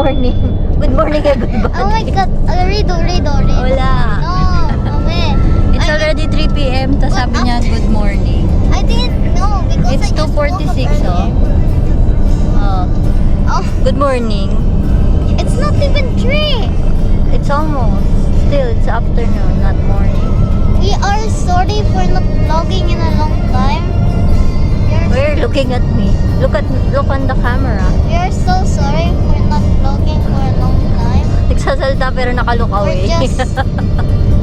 morning. Good morning everybody. Oh my god. Uh, redo, redo, redo. Wala. No, mami. It's I already 3 p.m. Tapos sabi niya good morning. I didn't know because It's I just woke up 2:46 oh. Oh, Oh, good morning. it's not even three. It's almost. Still, it's afternoon, not morning. We are sorry for not vlogging in a long time. We're looking at me. Look at look on the camera. we are so sorry time. Nagsasalta pero nakalook We're away. just,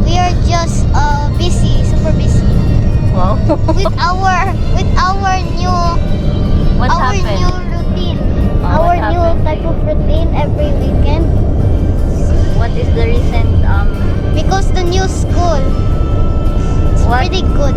we are just uh, busy, super busy wow. with our with our new What our happened? new routine. Oh, our new happened? type of routine every weekend What is the recent um because the new school What? pretty good.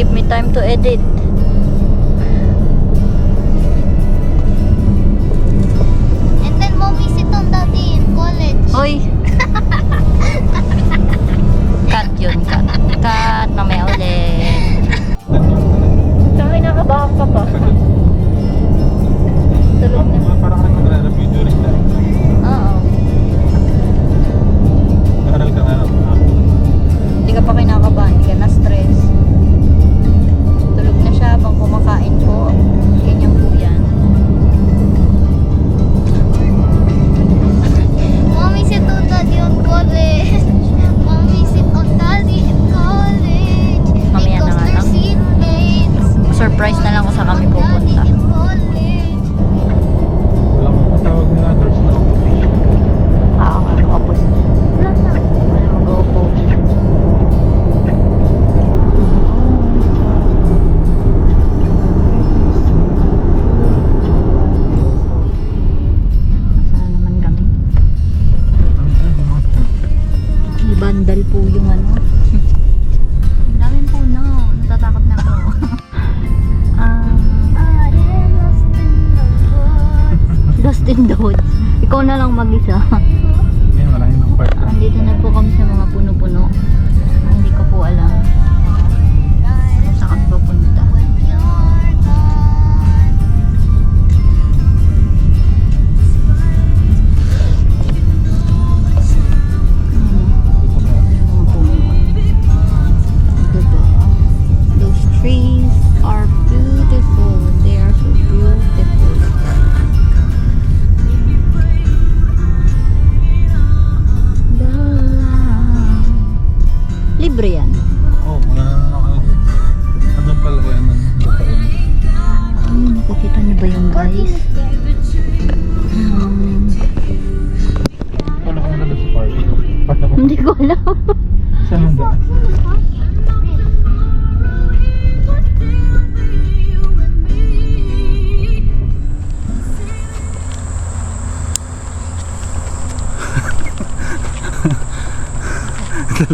Give me time to edit. And then mommy sit on daddy in college. Hoy! cut yun, cut. Cut, mamaya ulit. Saan kinakabahan ka pa? Tulog na. Parang ako nagre-review during the Oo. Nag-aral ka nga ng Hindi ka pa kinakabahan, hindi ka na siya kumakain po. Ganyan po yan. Mommy sit on daddy on college. Mommy sit on daddy in college. Mamaya na nga lang. Surprise na lang kung saan kami pupunta.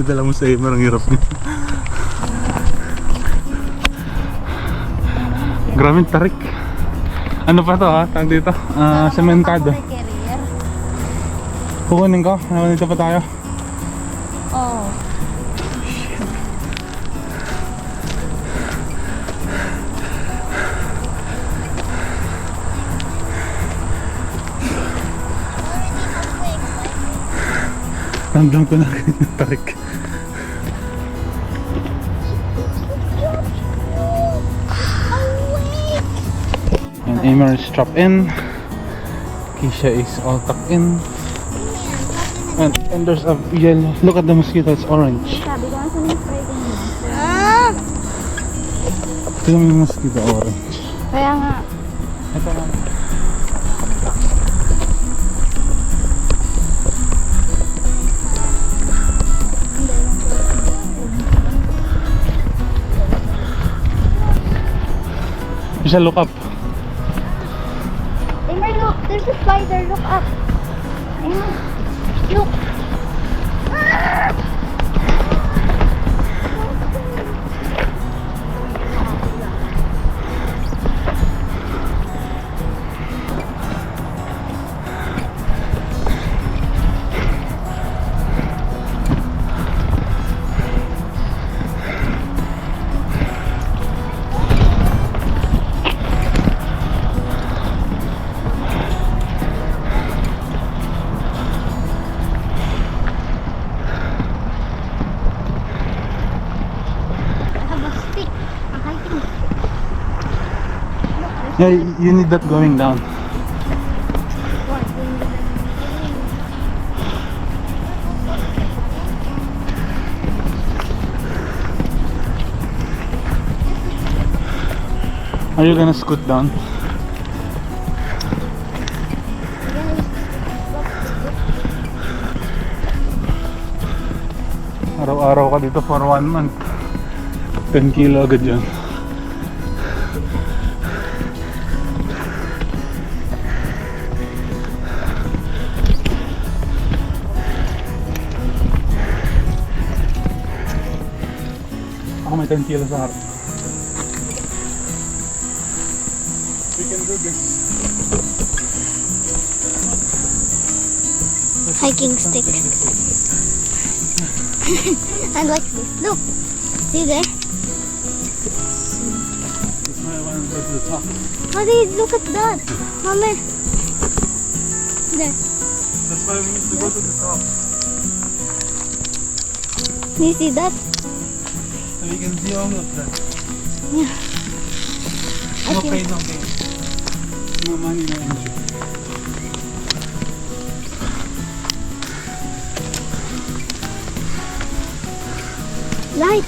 Dala mo sa iyo, marang hirap niya. Grabe tarik. Ano pa to ha? Tag dito? Ah, sementado. Kukunin ko. Ano dito pa tayo? Oh. Ramdam ko na tarik. And Amar is strapped in. Keisha is all tucked in. And, and there's a yellow. Look at the mosquito, it's orange. Ah! Tingnan mo yung mosquito, orange. Kaya nga, Ito nga. You shall look up. Emer, look. There's a spider. Look up. Ayan. Yeah, you need that going down. Are you gonna scoot down? Araw-araw ka dito for one month. 10 kilo agad yun. Ako may 10 kilo sa harap. We can do this. hiking stick. and like this. Look. See there? That's why I want to go to the top. Honey, look at that. Mommy. There. That's why we need to go to the top. You see that? So we can see all of that. I No can- pain, no gain. No money, no injury. Light.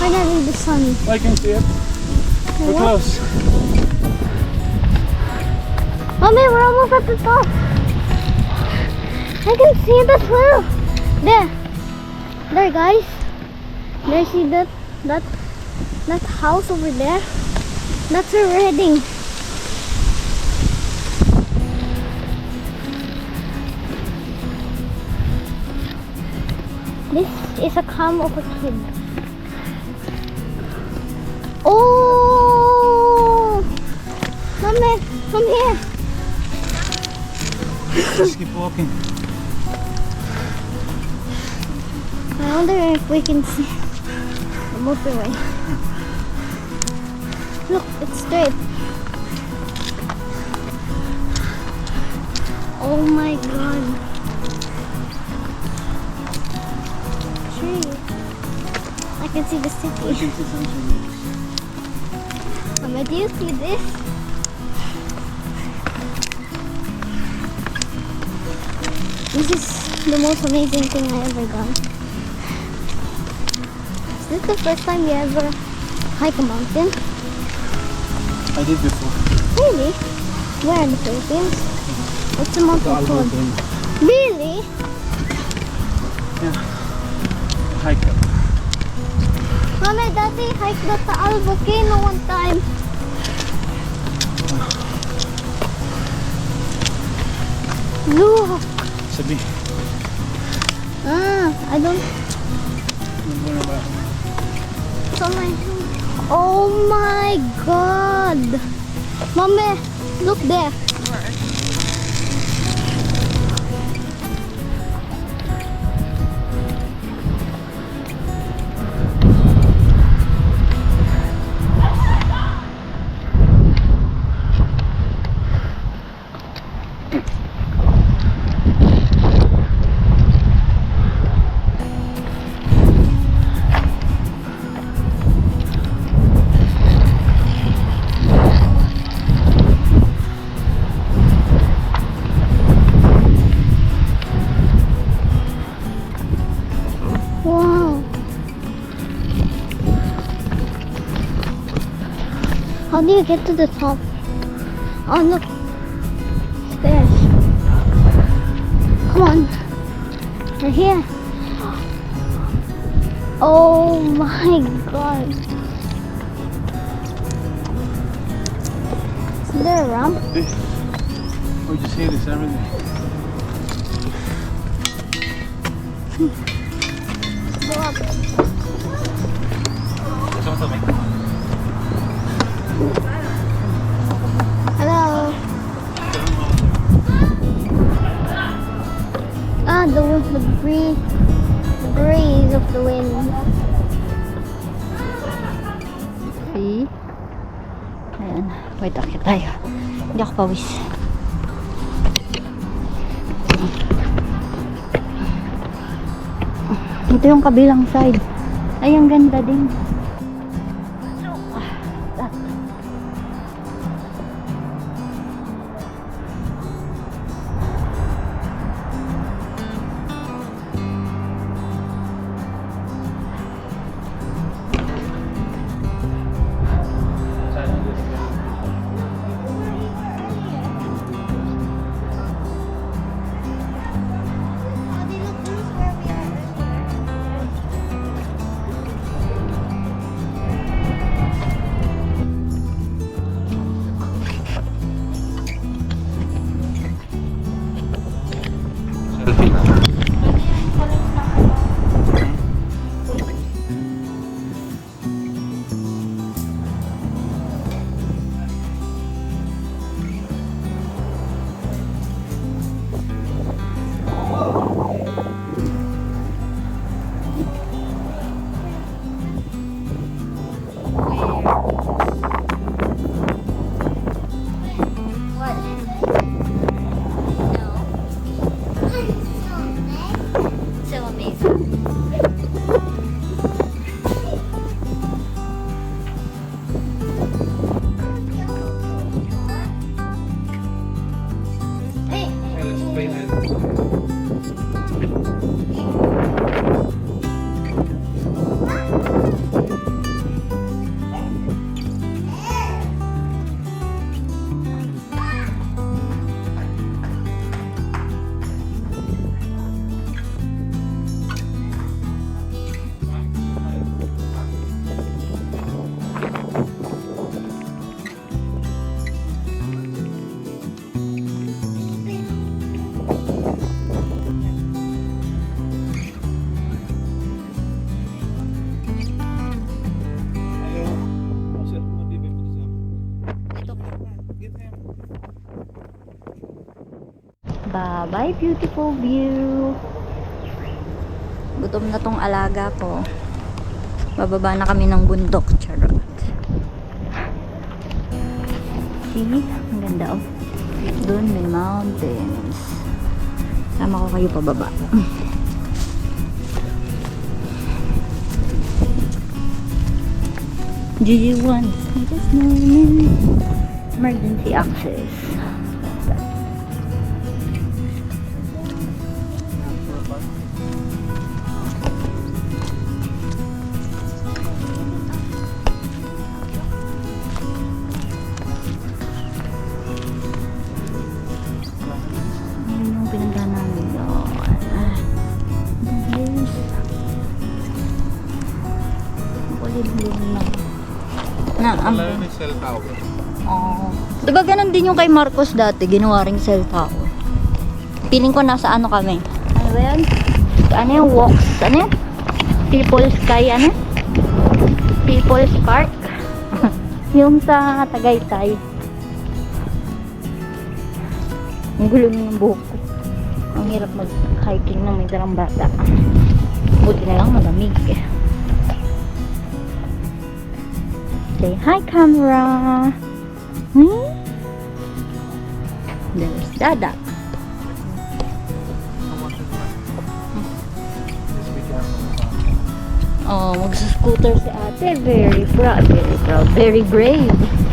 Finally the sun. I can see it. We're What? close. Mommy, we're almost at the top. I can see it as well. There. There, guys. There, see that, that, that house over there? That's where we're heading. This is a cam of a kid. Oh! Mommy, come here. Just keep walking. I wonder if we can see the motorway. Look, it's straight. Oh my god. Tree. I can see the city. can see sunshine. Mama, do you see this? This is the most amazing thing I ever done. Is this the first time you ever hike a mountain? I did before. Really? Where in the Philippines? What's the mountain The called? Really? Hike up. Mama, Daddy hiked the Taal volcano one time. Look! Sabi. Ah, I don't Ano ba? My. Oh my god! Mommy, look there. Do you get to the top? Oh, look. Stairs. Come on. We're here. Oh my god. Is there a ramp? We just hear this everything. The breeze, the breeze of the wind. See? Ayan. Wait, akit tayo. Hindi ako pawis. Ito yung kabilang side. Ay, ang ganda din. Bye-bye, beautiful view. Gutom na tong alaga ko. Bababa na kami ng bundok. Charot. See? Ang ganda oh. Doon may mountains. Sama ko kayo pababa. GG1. Just moment. Emergency access. Yun yung pinagdaan namin yun. Yes. Kulit-lit na. Na, ang... cell tower. Diba ganun din yung kay Marcos dati, ginawa ring cell tower. Feeling ko nasa ano kami. Ano ba yan? Ano yung walks? Ano yun? People's Sky, ano? People's Park? yung sa Tagaytay. Ang gulo ng buhok ko. Ang hirap mag-hiking ng may dalang bata. Buti na lang malamig. Say hi, camera! Hmm? There's Dada. Oh, mag-scooter si ate. Very proud, very proud, very brave.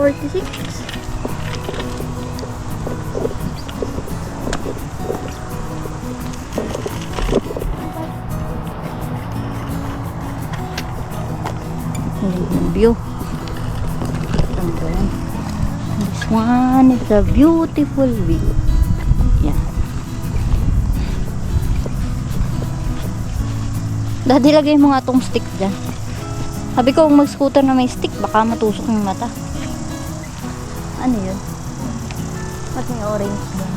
4.46. Ang view. Ang ganda. This one is a beautiful view. Yan. Daddy, lagay mo nga tong stick dyan. Sabi ko, kung mag-scooter na may stick, baka matusok yung mata. Ano yun? Ba't may orange dyan?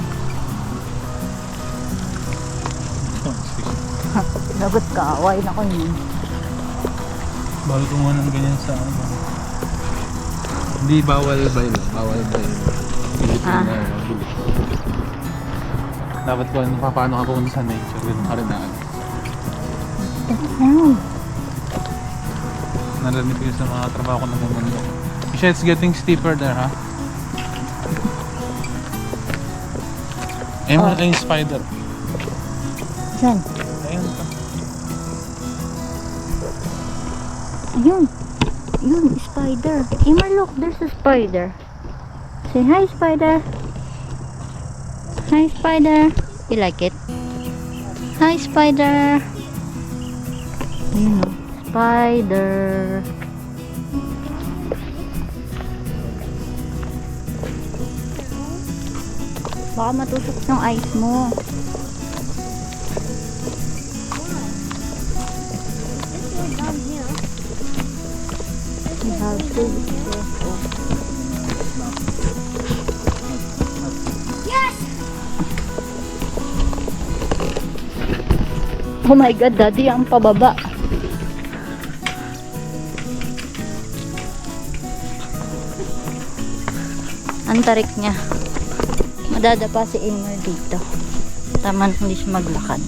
Lagot ka, away na ko yun. Bawal kumuha ng ganyan sa ano. Hindi bawal bail, bawal bail. Ah. Pilipino, bili. Dapat ko ano, paano ka pumunta sa nature, ganun ka rin na ano. Wow. Narinig ko yun sa mga trabaho ko na bumundo. Isha, it's getting steeper there, ha? Ayun, Oh. ayun yung spider. Saan? Ayun pa. Ayun. Ayun, spider. Immer, look, there's a spider. Say hi, spider. Hi, spider. You like it? Hi, spider. Ayun. Spider. Baka matusok yung eyes mo. Yes! Oh my God, daddy, ang pababa. Ang tarik niya. Madadapa si Inger dito. Tama na hindi siya maglakad. Do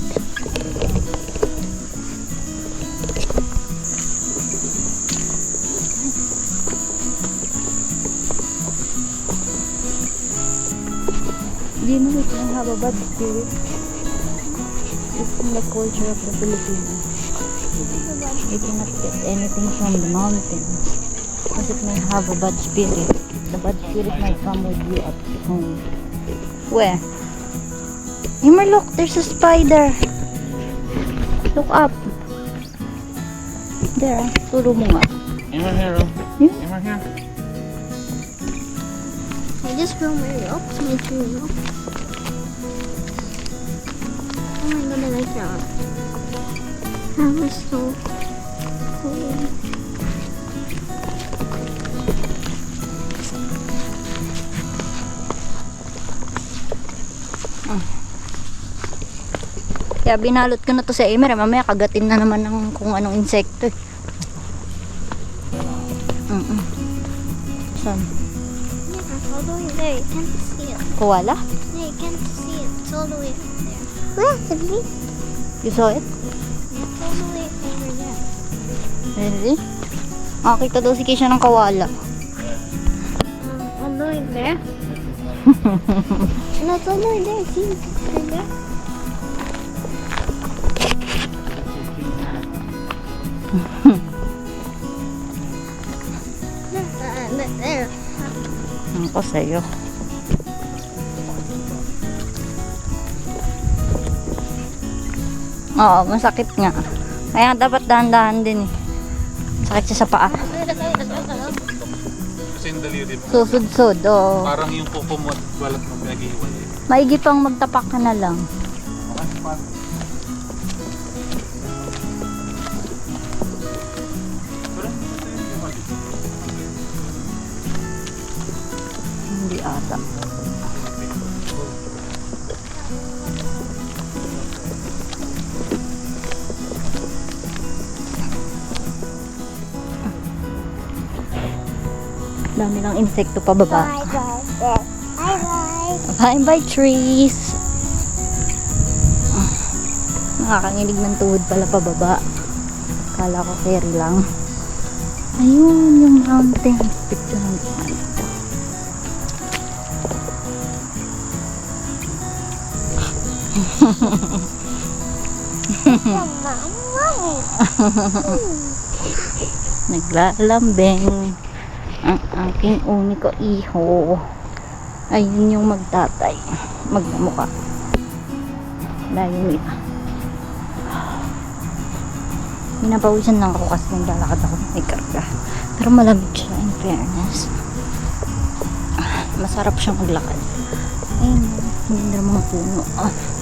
you know we can have a bad spirit? It's in the culture of the Filipinos. You cannot get anything from the mountain. Because it may have a bad spirit. The bad spirit might come with you at home. Where? Himer, look! There's a spider! Look up! There, turo mo nga. Ayun here, oh. Hmm? Yeah. Ayun here. I just broke my rocks, my tree rock. Oh my god, I like that. That was so cool. Kaya binalot ko na to sa Emer. Mamaya kagatin na naman ng kung anong insekto. eh. Mm-mm. Saan? Yeah, all the way there. You can't see it. Koala? Yeah, you can't see it. It's all the way there. Where? You saw it? Yeah, it's all the way over there. Really? Makakita daw si Keisha ng kawala. Um, all the way there. no, it's all the way there. See? Right there. There. Ano sa'yo? Oo, masakit nga. Kaya dapat dahan-dahan din eh. Sakit siya sa paa. Kasi yung daliri mo. Susud-sud, oo. Parang yung kuko mo at balat mo pinag-iwalay. Maigi pang magtapak ka na lang. Okay, ata. Dami ng insekto pababa. Bye, bye. Bye, bye. Bye bye trees. Nakakanginig ng tuhod pala pababa. Kala ko ferry lang. Ayun yung mountain. Picture ng Naglalambing ang aking uniko iho. Ayun yung magtatay. Magmumukha. Layo nila. Pinapawisan lang ako kasi naglalakad ako may karga. Pero malamig siya in fairness. Masarap siyang maglakad. Ayun, hindi na mga puno. Ah.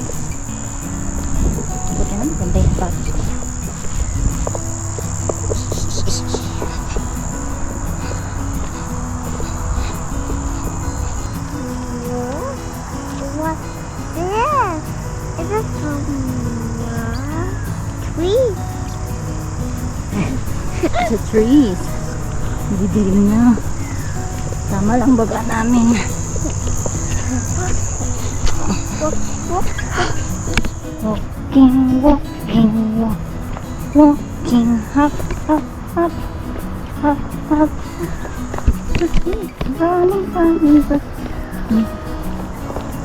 Maganda yung? Is this from tree? Sa trees. Didilim na. Tama lang baba namin. Walking, walking, walk, walking, hop, hop, hop, hop, hop. Running, running.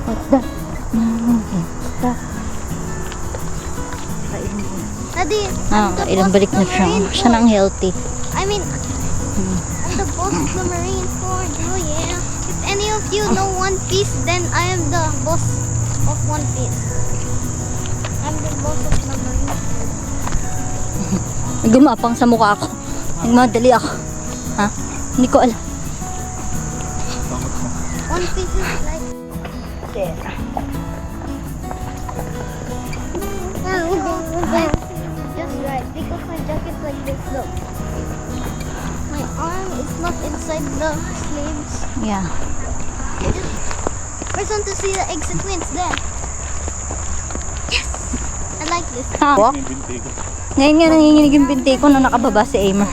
What's that? What's that? Kainin ko. Daddy, Ah, ilang balik na siya. Siya nang force. healthy. I mean, I'm the boss of the Marine Corps. Oh yeah. If any of you know One Piece, then I am the boss of One Piece. Gumapang sa mukha ako. Nagmadali ako. Ha? Hindi ko alam. One Piece is like. Just right, because my jacket's like this. Look. My arm is not inside the sleeves. Yeah. First one to see the egg sequence there. Yes! I like this. Walk. Ngayon nga nanginginig yung binti ko nung nakababa si Aimer.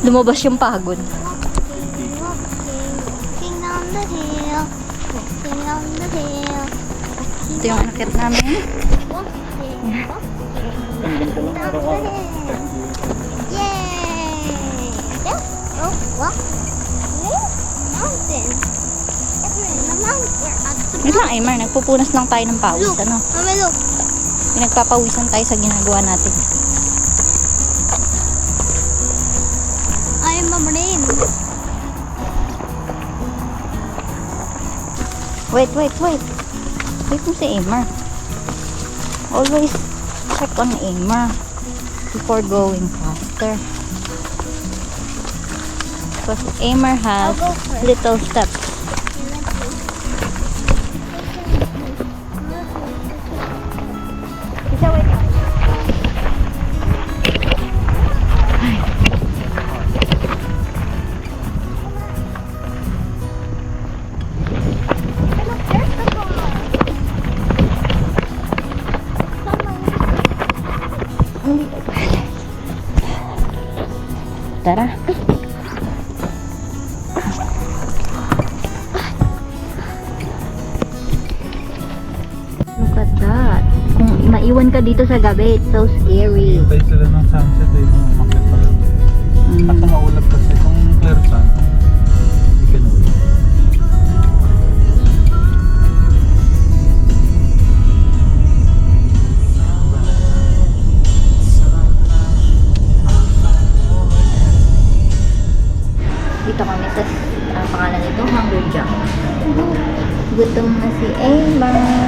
Lumabas yung pagod. Walking, walking down the hill. Hill. Ito yung anakit namin. Yay! Oh, walk. Mountain. Wait lang Aimer, nagpupunas lang tayo ng pawis. Ano? Mama, look. Pinagpapawisan tayo sa ginagawa natin. I am a marine. Wait, wait, wait. Wait mo si Aimer. Always check on Aimer before going faster. Because Aimer has little steps. Dito sa gabi, it's so scary. Hintay sila ng sunset eh, kung umakit pa lang. Mm. Kaso maulap kasi kung clear sun, you can wait. Dito kami sa, ang pangalan nito, Hunger Jack. Gutom na si Emma.